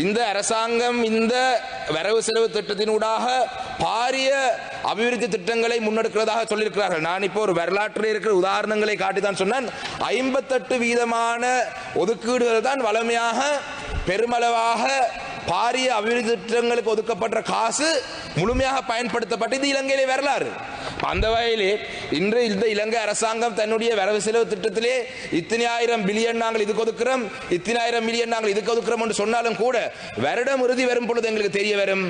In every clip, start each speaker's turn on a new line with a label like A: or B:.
A: இந்த அரசாங்கம் இந்த வரவு செலவு திட்டத்தினூடாக பாரிய அபிவிருத்தி திட்டங்களை முன்னெடுக்கிறதாக சொல்லியிருக்கிறார்கள். நான் இப்போ ஒரு வரலாற்றில் இருக்கிற உதாரணங்களை காட்டிதான் சொன்னேன். ஐம்பத்தெட்டு வீதமான ஒதுக்கீடுகள் தான் வளமையாக பெருமளவாக பாரிய அபிவிருத்தி திட்டங்களுக்கு ஒதுக்கப்பட்ட காசு முழுமையாக பயன்படுத்தப்பட்டு இது இலங்கையிலே வரலாறு. அந்த வகையிலே இன்று இந்த இலங்கை அரசாங்கம் தன்னுடைய வரவு செலவு திட்டத்திலே இத்தனை ஆயிரம் பில்லியன் நாங்கள் இதுக்கு ஒதுக்குறோம் இத்தனை ஆயிரம் மில்லியன் நாங்கள் இதுக்கு ஒதுக்குறோம் என்று சொன்னாலும் கூட வருடம் இறுதி வரும் பொழுது எங்களுக்கு தெரிய வரும்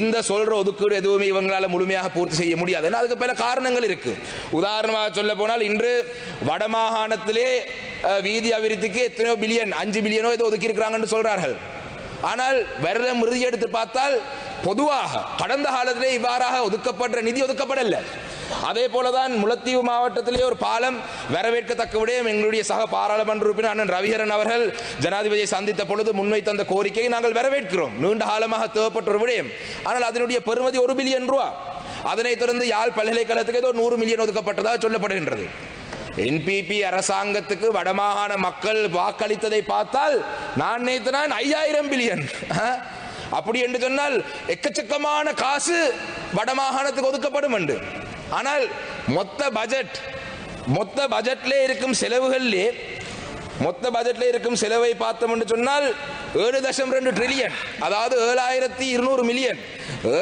A: இந்த சொல்ற ஒதுக்கீடு எதுவுமே இவங்களால் முழுமையாக பூர்த்தி செய்ய முடியாது. அதுக்கு பல காரணங்கள் இருக்கு. உதாரணமாக சொல்ல போனால் இன்று வடமாகாணத்திலே வீதி அபிவிருத்திக்கு எத்தனையோ பில்லியன் அஞ்சு பில்லியனோ ஏதோ ஒதுக்கி இருக்கிறாங்கன்னு சொல்றார்கள். ஆனால் வருடம் இறுதி எடுத்து பார்த்தால் பொதுவாக கடந்த காலத்திலே இவ்வாறாக ஒதுக்கப்பட்ட நிதி ஒதுக்கப்படல. அதே போலதான் முல்லைத்தீவு மாவட்டத்திலே ஒரு பாலம் வரவேற்கத்தக்க விடயம் எங்களுடைய சக பாராளுமன்ற உறுப்பினர் அண்ணன் ரவிகரன் அவர்கள் ஜனாதிபதியை சந்தித்த பொழுது முன்வைத்த அந்த கோரிக்கையை நாங்கள் வரவேற்கிறோம். நீண்ட காலமாக தேவைப்பட்ட ஒரு விடயம். ஆனால் அதனுடைய பெறுமதி ஒரு பில்லியன் ரூபா. அதனைத் தொடர்ந்து யாழ் பல்கலைக்கழகத்துக்கு ஏதோ நூறு மில்லியன் ஒதுக்கப்பட்டதாக சொல்லப்படுகின்றது. என்பிபி அரசாங்கத்துக்கு வடமாகாண மக்கள் வாக்களித்ததை பார்த்தால் நான் நேற்று நான் ஐயாயிரம் பில்லியன். அப்படி என்று சொன்னால் எக்கச்சக்கமான காசு வடமாகாணத்துக்கு ஒதுக்கப்படும் என்று. ஆனால் மொத்த பட்ஜெட் மொத்த பட்ஜெட்ல இருக்கும் செலவுகள்லே மொத்த பட்ஜெட்ல இருக்கும் செலவை பார்த்தோம் என்று சொன்னால் ஏழு தசம் ரெண்டு ட்ரில்லியன் அதாவது ஏழாயிரத்தி இருநூறு மில்லியன்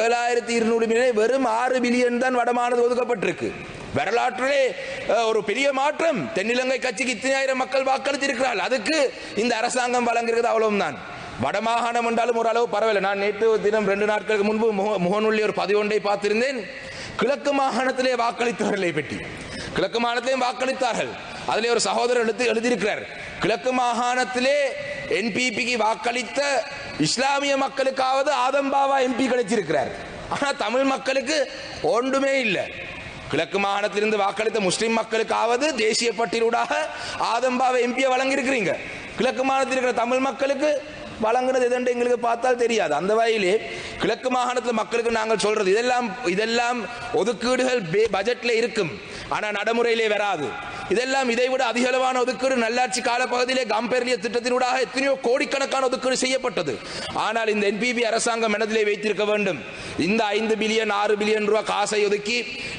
A: ஏழாயிரத்தி இருநூறு மில்லியன் வெறும் ஆறு பில்லியன் தான் வடமானது ஒதுக்கப்பட்டிருக்கு. வரலாற்றிலே ஒரு பெரிய மாற்றம். தென்னிலங்கை கட்சிக்கு இத்தனாயிரம் மக்கள் வாக்களித்திருக்கிறார்கள். அதுக்கு இந்த அரசாங்கம் வழங்குகிறது அவ்வளவுதான் வடமாகாணம் என்றாலும் ஓரளவு பரவாயில்ல. நான் நேற்று தினம் ரெண்டு நாட்களுக்கு முன்பு முக- ஒரு பதிவொன்றை பார்த்திருந்தேன். கிழக்கு மாகாணத்திலே வாக்களித்தவர்களை பற்றி கிழக்கு மாகாணத்திலேயும் வாக்களித்தார்கள். அதிலே ஒரு சகோதரர் எழுத்து எழுதியிருக்கிறார். கிழக்கு மாகாணத்திலே என்பிபிக்கு வாக்களித்த இஸ்லாமிய மக்களுக்காவது ஆதம்பாவா எம்பி கிடைச்சிருக்கிறார் ஆனால் தமிழ் மக்களுக்கு ஒன்றுமே இல்லை. கிழக்கு மாகாணத்திலிருந்து வாக்களித்த முஸ்லிம் மக்களுக்காவது தேசிய பட்டியலூடாக ஆதம்பாவை எம்பியை வழங்கியிருக்கிறீங்க. கிழக்கு மாகாணத்தில் இருக்கிற தமிழ் மக்களுக்கு வழங்குனது எதுன்னு எங்களுக்கு பார்த்தால் தெரியாது. அந்த வகையிலே கிழக்கு மாகாணத்தில் மக்களுக்கு நாங்கள் சொல்றது இதெல்லாம் இதெல்லாம் ஒதுக்கீடுகள் பே- இருக்கும். ஆனால் நடைமுறையிலே வராது. இதெல்லாம் இதைவிட அதிகளவான ஒதுக்கீடு நல்லாட்சி காலப்பகுதியிலே கம்பெர்லிய திட்டத்தினூடாக எத்தனையோ கோடிக்கணக்கான ஒதுக்கீடு செய்யப்பட்டது. ஆனால் இந்த என்பிபி அரசாங்கம் மனதிலே வைத்திருக்க வேண்டும். இந்த ஐந்து பில்லியன் ஆறு பில்லியன் ரூபாய் காசை ஒதுக்கி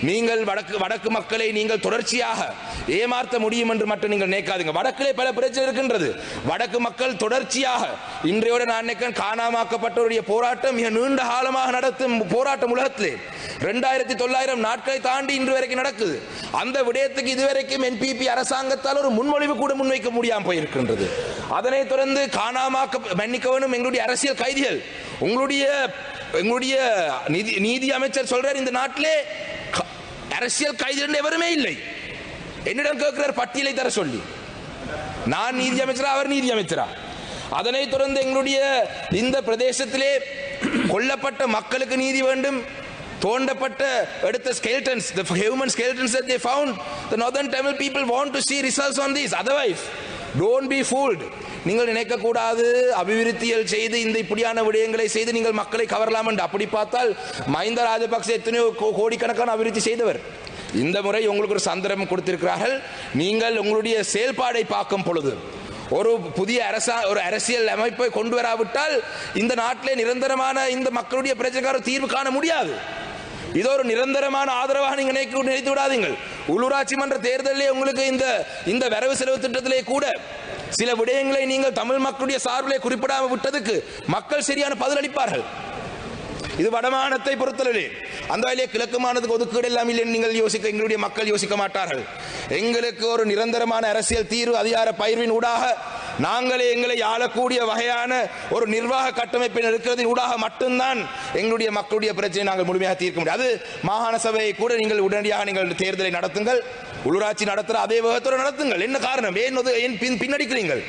A: நீங்கள் வடக்கு வடக்கு மக்களை நீங்கள் தொடர்ச்சியாக ஏமாற்ற முடியும் என்று மட்டும் நீங்கள் நினைக்காதீங்க. வடக்கிலே பல பிரச்சனை இருக்கின்றது. வடக்கு மக்கள் தொடர்ச்சியாக இன்றையோட நான் நினைக்கிறேன் காணாமாக்கப்பட்டவருடைய போராட்டம் மிக நீண்ட காலமாக நடத்தும் போராட்டம் உலகத்திலே. ரெண்டாயிரத்தி தொள்ளாயிரம் நாட்களை தாண்டி இன்று வரைக்கும் நடக்குது. அந்த விடயத்துக்கு இதுவரைக்கும் என்பிபி அரசாங்கத்தால் ஒரு முன்மொழிவு கூட முன்வைக்க முடியாமல் போயிருக்கின்றது. அதனைத் தொடர்ந்து காணாமாக்க மன்னிக்க வேண்டும் எங்களுடைய அரசியல் கைதிகள். உங்களுடைய எங்களுடைய நிதி நீதி அமைச்சர் சொல்றார் இந்த நாட்டிலே க- அரசியல் கைதிகள் எவருமே இல்லை. என்னிடம் கேட்கிறார் பட்டியலை தர சொல்லி. நான் நீதி அமைச்சரா அவர் நீதி அமைச்சரா? அதனை தொடர்ந்து எங்களுடைய இந்த பிரதேசத்திலே கொல்லப்பட்ட மக்களுக்கு நீதி வேண்டும். தோண்டப்பட்ட எடுத்த skeletons the human skeletons that they found the northern tamil people want to see results on these otherwise don't be fooled நீங்கள் நினைக்கக்கூடாது. அபிவிருத்தியல் செய்து இந்த இப்படியான விடயங்களை செய்து நீங்கள் மக்களை கவரலாம் என்று அப்படி பார்த்தால் மஹிந்த ராஜபக்சே எத்தனையோ கோ- கோடிக்கணக்கான அபிவிருத்தி செய்தவர். இந்த முறை உங்களுக்கு ஒரு சந்தர்ப்பம் கொடுத்திருக்கிறார்கள். நீங்கள் உங்களுடைய செயல்பாடை பார்க்கும் பொழுது ஒரு புதிய அரசா ஒரு அரசியல் அமைப்பை கொண்டு வராவிட்டால் இந்த நாட்டிலே நிரந்தரமான இந்த மக்களுடைய பிரச்சனைக்கான தீர்வு காண முடியாது. இது ஒரு நிரந்தரமான ஆதரவாக நீங்க நினைக்க நினைத்து விடாதீங்கள். உள்ளூராட்சி மன்ற தேர்தலிலே உங்களுக்கு இந்த இந்த வரவு செலவு திட்டத்திலே கூட சில விடயங்களை நீங்கள் தமிழ் மக்களுடைய சார்பிலே குறிப்பிடாமல் விட்டதுக்கு மக்கள் சரியான பதிலளிப்பார்கள் இது வடமானத்தை பொறுத்தளவிலே. அந்த வகையிலே கிழக்கு மாநிலத்துக்கு ஒதுக்கீடு எல்லாம் இல்லை நீங்கள் யோசிக்க எங்களுடைய மக்கள் யோசிக்க மாட்டார்கள். எங்களுக்கு ஒரு நிரந்தரமான அரசியல் தீர்வு அதிகார பயிர்வின் ஊடாக நாங்களே எங்களை ஆளக்கூடிய வகையான ஒரு நிர்வாக கட்டமைப்பின் இருக்கிறதின் ஊடாக மட்டும்தான் எங்களுடைய மக்களுடைய பிரச்சனை நாங்கள் முழுமையாக தீர்க்க முடியும். அது மாகாண சபையை கூட நீங்கள் உடனடியாக நீங்கள் தேர்தலை நடத்துங்கள். உள்ளூராட்சி நடத்துகிற அதே வேகத்தோடு நடத்துங்கள். என்ன காரணம்? ஏன் ஏன் பின் பின்னடிக்கிறீங்கள்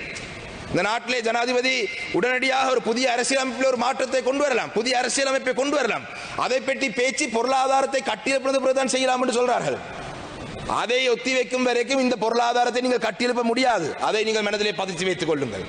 A: இந்த நாட்டிலே ஜனாதிபதி உடனடியாக ஒரு புதிய அரசியலமைப்பில் ஒரு மாற்றத்தை கொண்டு வரலாம். புதிய அரசியலமைப்பை கொண்டு வரலாம். அதை பற்றி பேச்சு பொருளாதாரத்தை கட்டியெழுப்பது பிறகுதான் செய்யலாம் என்று சொல்றார்கள். அதை ஒத்தி வைக்கும் வரைக்கும் இந்த பொருளாதாரத்தை நீங்கள் கட்டியெழுப்ப முடியாது. அதை நீங்கள் மனதிலே பதிச்சு வைத்துக் கொள்ளுங்கள்.